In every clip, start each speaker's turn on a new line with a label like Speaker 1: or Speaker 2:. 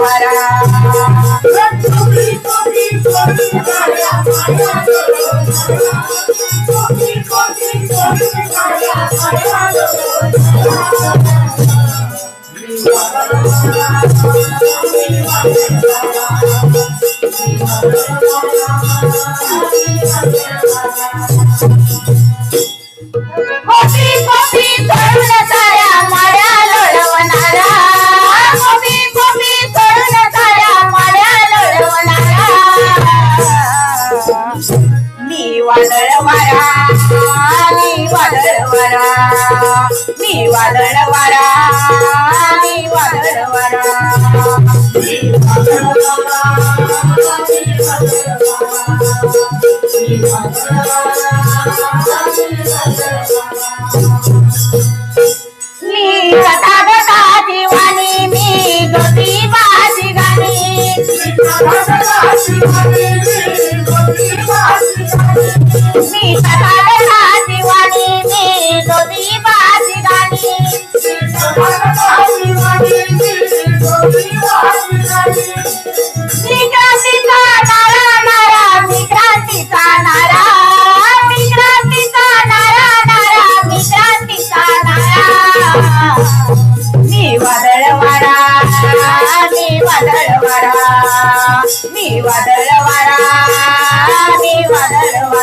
Speaker 1: वादळ वारा मी वादळ वारा मी वादळ वारा. मी वादळ वारा मी वादळ वारा. मी कथा कथा मी गाणी. मी कथा कथा दिवाणी मी ज्योती बाजी गाणी विक्रांतीचा नारा नारा विक्रांतीचा नारा नारा नारा नारा मी मी वादळ वारा मी वादळ वारा मी वादळ मी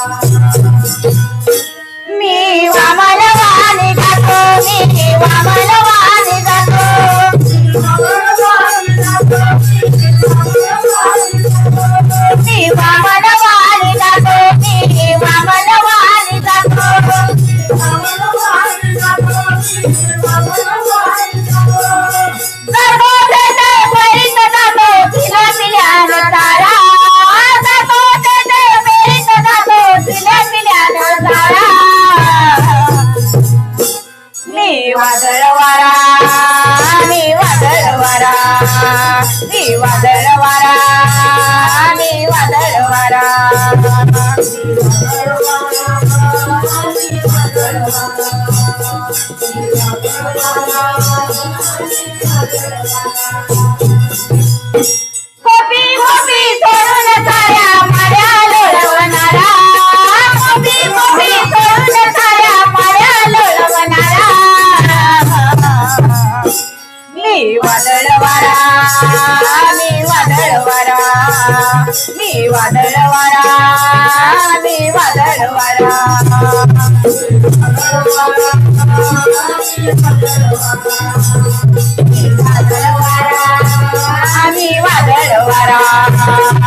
Speaker 1: वादळ वारा मी वादळ वारा मी वादळ वारा मी वादळ वारा कोपी वादळ वारा मी वादळ वारा मी वादळ वारा